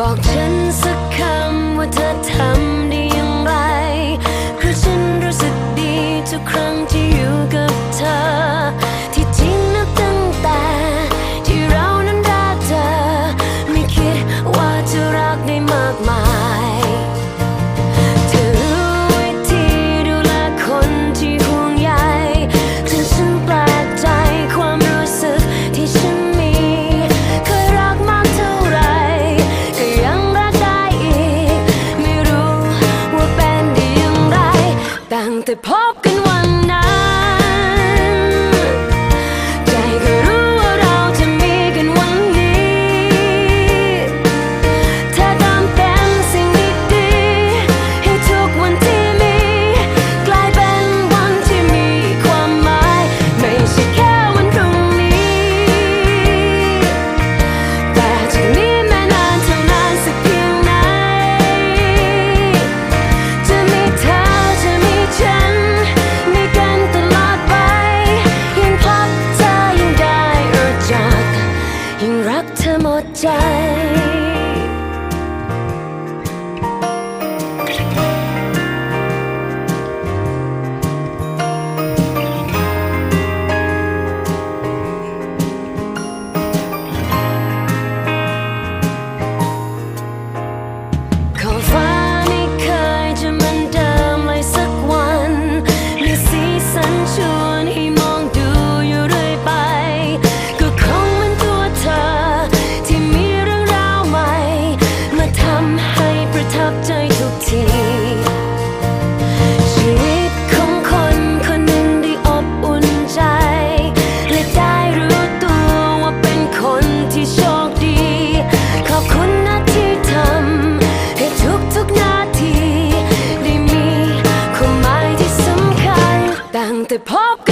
บอกฉันสักคำว่าเธอทำ The Pop!